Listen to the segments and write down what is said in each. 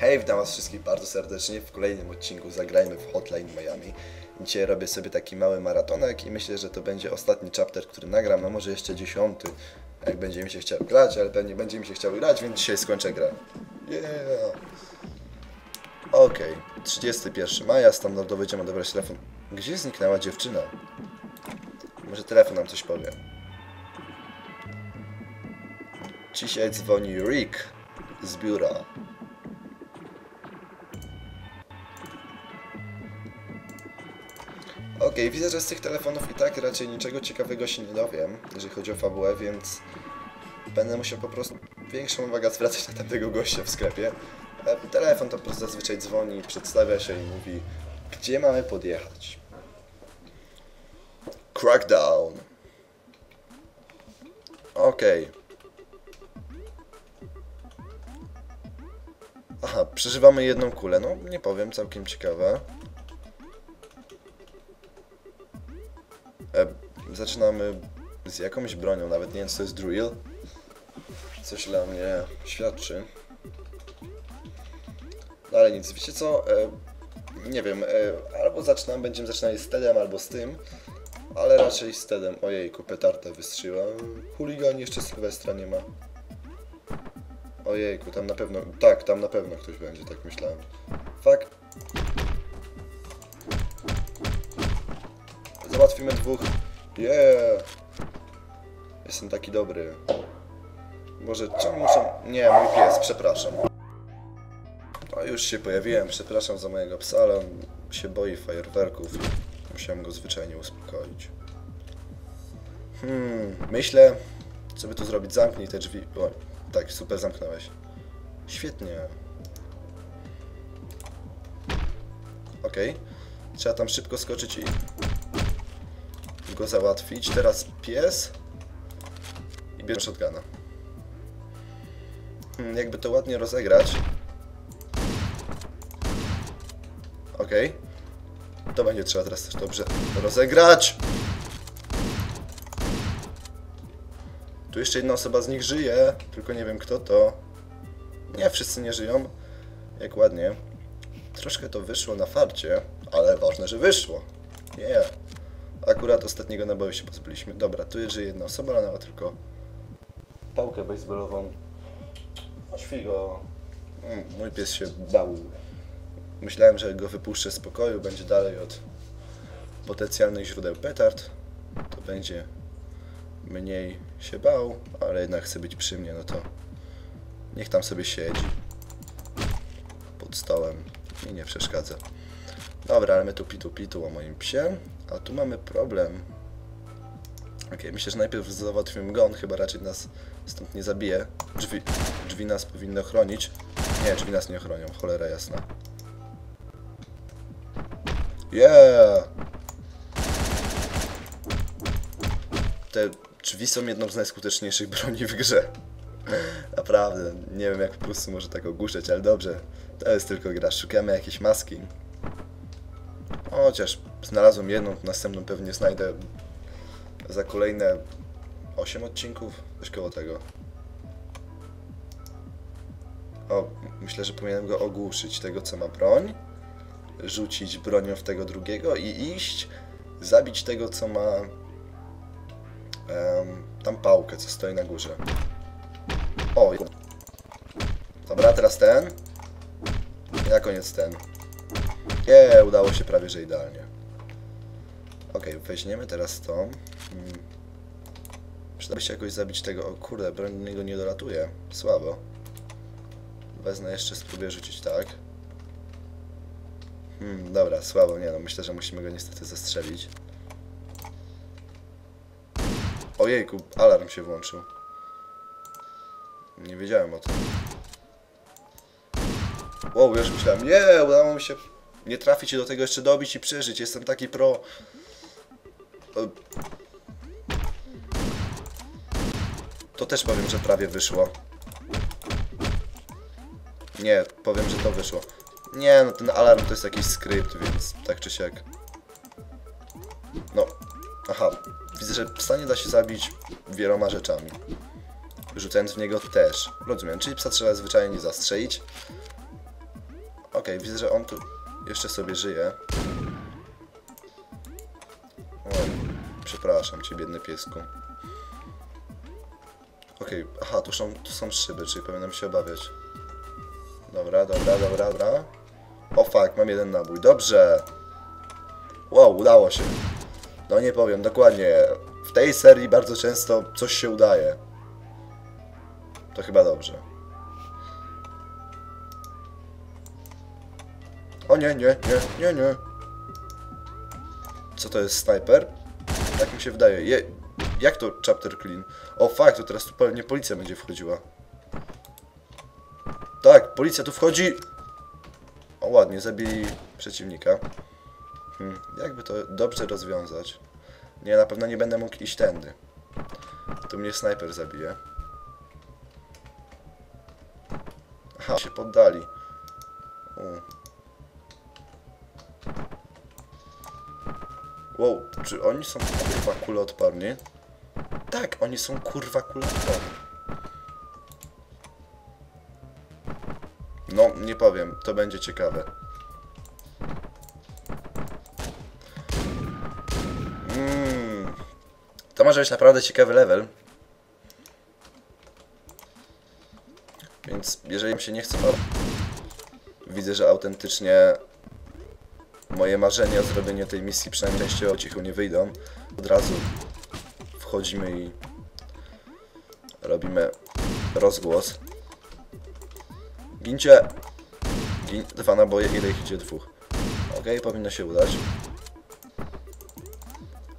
Hej, witam was wszystkich bardzo serdecznie w kolejnym odcinku Zagrajmy w Hotline Miami. Dzisiaj robię sobie taki mały maratonek i myślę, że to będzie ostatni chapter, który nagram, no może jeszcze dziesiąty, jak będzie mi się chciał grać, ale pewnie będzie mi się chciał grać, więc dzisiaj skończę grę. Yeah! Okej, 31 maja, standardowo będziemy odebrać telefon. Gdzie zniknęła dziewczyna? Może telefon nam coś powie. Dzisiaj dzwoni Rick z biura. Okej, widzę, że z tych telefonów i tak raczej niczego ciekawego się nie dowiem, jeżeli chodzi o fabułę, więc będę musiał po prostu większą uwagę zwracać na tamtego gościa w sklepie. E, Telefon to po prostu zazwyczaj dzwoni, przedstawia się i mówi, gdzie mamy podjechać. Crackdown. Okej. Aha, przeżywamy jedną kulę. No, nie powiem, całkiem ciekawe. E, zaczynamy z jakąś bronią, nawet nie wiem co to jest drill. Coś dla mnie świadczy. No ale nic, wiecie co? E, nie wiem, e, albo zaczynam, będziemy zaczynali z Tedem, albo z tym. Ale raczej z Tedem. Ojejku, petarda wystrzeliła. Chuligan jeszcze Sylwestra nie ma. Ojejku, tam na pewno, tak, tam na pewno ktoś będzie, tak myślałem. Fuck. Załatwimy dwóch. Yeah! Jestem taki dobry. Może czemu muszę... Nie, mój pies, przepraszam. O, już się pojawiłem, przepraszam za mojego psa, ale on się boi fajerwerków musiałem go zwyczajnie uspokoić. Hmm, myślę, co by tu zrobić? Zamknij te drzwi. O, tak, super, zamknąłeś. Świetnie. Okej. Trzeba tam szybko skoczyć i go załatwić. Teraz pies. I bierze shotguna. Hmm, jakby to ładnie rozegrać. Okej. To będzie trzeba teraz też dobrze rozegrać. Tu jeszcze jedna osoba z nich żyje, tylko nie wiem kto to. Nie, wszyscy nie żyją. Jak ładnie. Troszkę to wyszło na farcie, ale ważne, że wyszło. Nie. Akurat ostatniego naboju się pozbyliśmy. Dobra, tu żyje jedna osoba, ona tylko pałkę baseballową. Świgo. Mm, Mój pies się bał. Myślałem, że go wypuszczę z pokoju, będzie dalej od potencjalnych źródeł petard. To będzie mniej się bał, ale jednak chce być przy mnie, no to niech tam sobie siedzi pod stołem i nie przeszkadza. Dobra, ale my tu pitu pitu o moim psie, a tu mamy problem. Okej, myślę, że najpierw załatwimy go, on chyba raczej nas stąd nie zabije. Drzwi, drzwi nas powinny chronić. Nie, drzwi nas nie chronią, cholera jasna. Yeah! Te drzwi są jedną z najskuteczniejszych broni w grze. Naprawdę, nie wiem jak po prostu może tak ogłuszać, ale dobrze. To jest tylko gra. Szukamy jakiejś maski. Chociaż znalazłem jedną, następną pewnie znajdę za kolejne 8 odcinków. Coś koło tego. O, myślę, że powinienem go ogłuszyć, tego co ma broń. Rzucić bronią w tego drugiego i iść, zabić tego co ma em, tam pałkę, co stoi na górze. O, dobra, teraz ten. I na koniec ten. Nie, udało się prawie, że idealnie. Ok, weźmiemy teraz to. Hmm. Przydałoby się jakoś zabić tego. O kurde, broń niego nie dolatuje. Słabo. Wezmę jeszcze, spróbuję rzucić tak. Hmm, dobra, słabo, nie no, myślę, że musimy go niestety zastrzelić. Ojejku, alarm się włączył. Nie wiedziałem o tym. Wow, już myślałem, nie, udało mi się nie trafić i do tego jeszcze dobić i przeżyć. Jestem taki pro. To też powiem, że prawie wyszło. Nie, powiem, że to wyszło. Nie, no ten alarm to jest jakiś skrypt, więc tak czy siak. No, aha. Widzę, że psa nie da się zabić wieloma rzeczami. Rzucając w niego też. Rozumiem, czyli psa trzeba zwyczajnie zastrzelić. Okej, widzę, że on tu jeszcze sobie żyje. Oj, przepraszam cię, biedny piesku. Okej, aha, tu są, tu są szyby, czyli powinienem się obawiać. Dobra, dobra, dobra, dobra. O fuck, mam jeden nabój. Dobrze. Wow, udało się. No nie powiem, dokładnie. W tej serii bardzo często coś się udaje. To chyba dobrze. O nie, nie, nie, nie, nie. Co to jest snajper? Tak mi się wydaje. Je, jak to chapter clean? O fuck, to teraz tu pewnie policja będzie wchodziła. Tak, policja tu wchodzi. O ładnie, zabili przeciwnika. Hmm, jakby to dobrze rozwiązać? Nie, na pewno nie będę mógł iść tędy. Tu mnie snajper zabije. Aha, się poddali. U. Wow, czy oni są kurwa kuloodporni? Tak, oni są kurwa kuloodporni. No, nie powiem, to będzie ciekawe. Mm, to może być naprawdę ciekawy level. Więc jeżeli mi się nie chce... Widzę, że autentycznie moje marzenia o zrobienie tej misji przynajmniej częściowo cicho nie wyjdą. Od razu wchodzimy i robimy rozgłos. Gincie! Gin... Dwa naboje, ile ich idzie? Dwóch. Okej, powinno się udać.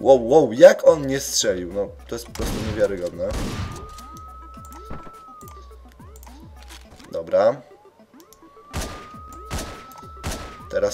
Wow, wow, jak on nie strzelił? No, to jest po prostu niewiarygodne. Dobra.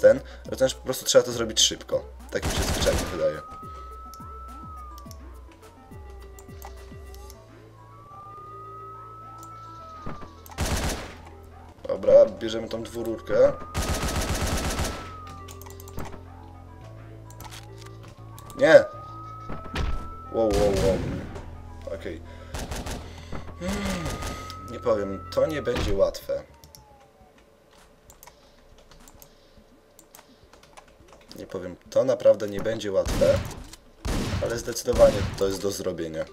Teraz ten. Też po prostu trzeba to zrobić szybko. Tak mi się zwyczajnie wydaje. Dobra, bierzemy tą dwururkę. Nie! Wow, wow, wow. Okej. Hmm, Nie powiem, to nie będzie łatwe. Nie powiem, to naprawdę nie będzie łatwe, ale zdecydowanie to jest do zrobienia.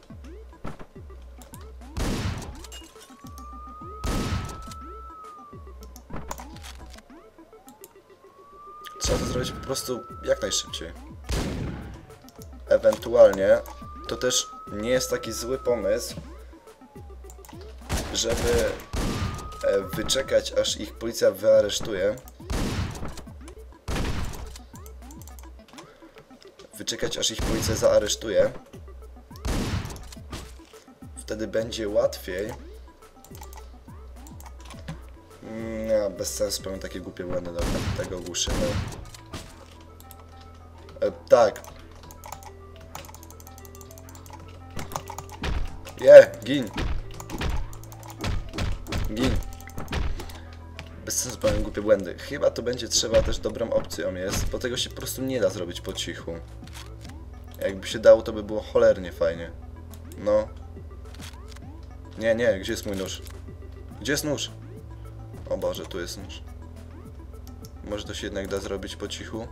Trzeba to zrobić po prostu jak najszybciej. Ewentualnie to też nie jest taki zły pomysł, żeby e, wyczekać aż ich policja wyaresztuje. Wyczekać aż ich policja zaaresztuje. Wtedy będzie łatwiej. Mm, Nie, bez sensu powiem takie głupie błędy, dobra, tego ogłuszymy. E, tak. Je, gin. Gin. Bez sensu powiem głupie błędy. Chyba to będzie trzeba też dobrą opcją jest, bo tego się po prostu nie da zrobić po cichu. Jakby się dało, to by było cholernie fajnie. No. Nie, nie, gdzie jest mój nóż? Gdzie jest nóż? O Boże, tu jest nóż. Może to się jednak da zrobić po cichu?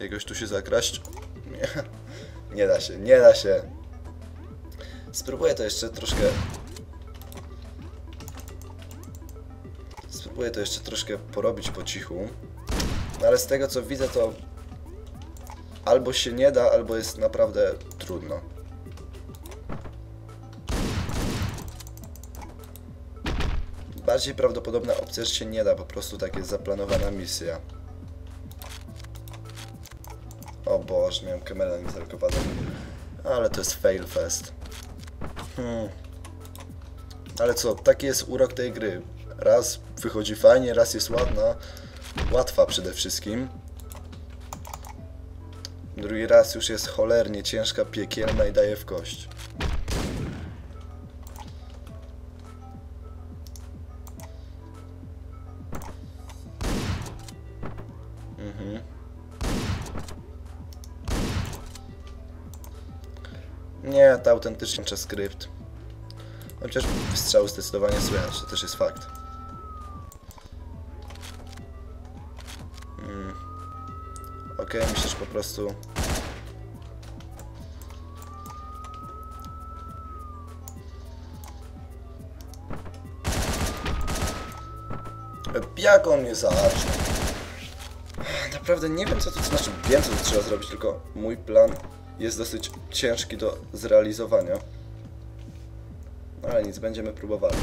Jakoś tu się zakraść? Nie. Nie da się, nie da się. Spróbuję to jeszcze troszkę... Spróbuję to jeszcze troszkę porobić po cichu. No ale z tego co widzę to... Albo się nie da, albo jest naprawdę trudno. Bardziej prawdopodobna opcja, że się nie da, po prostu tak jest zaplanowana misja. O Boże, miałem kamerę na zerkowaną. Ale to jest fail fest. Hmm. Ale co, taki jest urok tej gry. Raz wychodzi fajnie, raz jest ładna. Łatwa przede wszystkim. Drugi raz już jest cholernie ciężka, piekielna i daje w kość. Mhm. Nie, to autentycznie skrypt. Chociaż wystrzału zdecydowanie słychać, to też jest fakt. Prostu... Jak on mnie zacznie? Naprawdę nie wiem co to znaczy. Wiem co tu trzeba zrobić, tylko mój plan jest dosyć ciężki do zrealizowania. Ale nic, będziemy próbowali.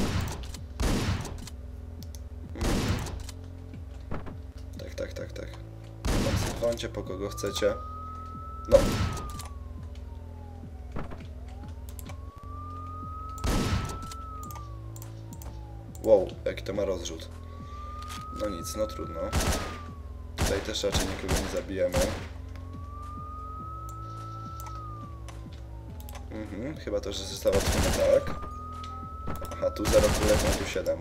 Po kogo chcecie. No. Wow, jaki to ma rozrzut. No nic, no trudno. Tutaj też raczej nikogo nie zabijemy. Mhm, chyba to, że została załatwione tak. Aha, tu 0 kulek, a tu 7.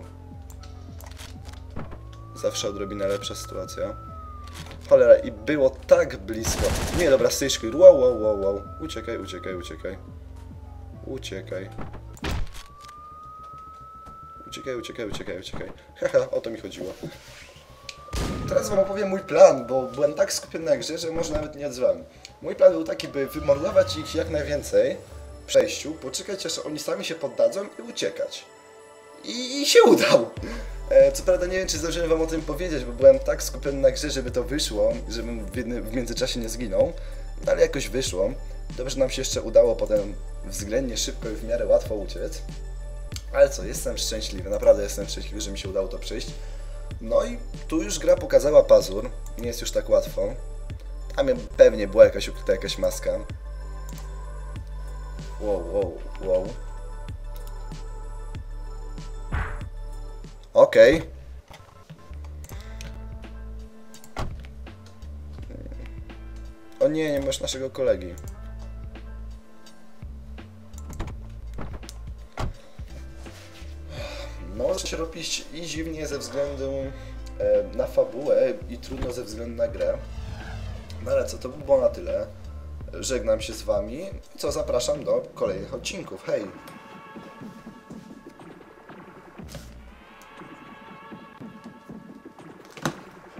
Zawsze odrobinę lepsza sytuacja. Cholera, i było tak blisko. Nie, dobra, styczki. Wow, wow, wow, wow. Uciekaj, uciekaj, uciekaj. Uciekaj. Uciekaj, uciekaj, uciekaj, uciekaj. Haha, o to mi chodziło. Teraz wam opowiem mój plan, bo byłem tak skupiony na grze, że może nawet nie odzwałem. Mój plan był taki, by wymordować ich jak najwięcej w przejściu, poczekać aż oni sami się poddadzą i uciekać. I, i się udał! E, co prawda nie wiem, czy zdążyłem wam o tym powiedzieć, bo byłem tak skupiony na grze, żeby to wyszło, żebym w, międzyczasie nie zginął, no ale jakoś wyszło. Dobrze nam się jeszcze udało potem względnie szybko i w miarę łatwo uciec. Ale co, jestem szczęśliwy, naprawdę jestem szczęśliwy, że mi się udało to przejść. No i tu już gra pokazała pazur, nie jest już tak łatwo. Tam pewnie była jakaś ukryta jakaś maska. Wow, wow, wow. Okej. O nie, nie masz naszego kolegi. Może się robić i dziwnie ze względu e, na fabułę i trudno ze względu na grę. No ale co, to by było na tyle. Żegnam się z wami co, zapraszam do kolejnych odcinków. Hej!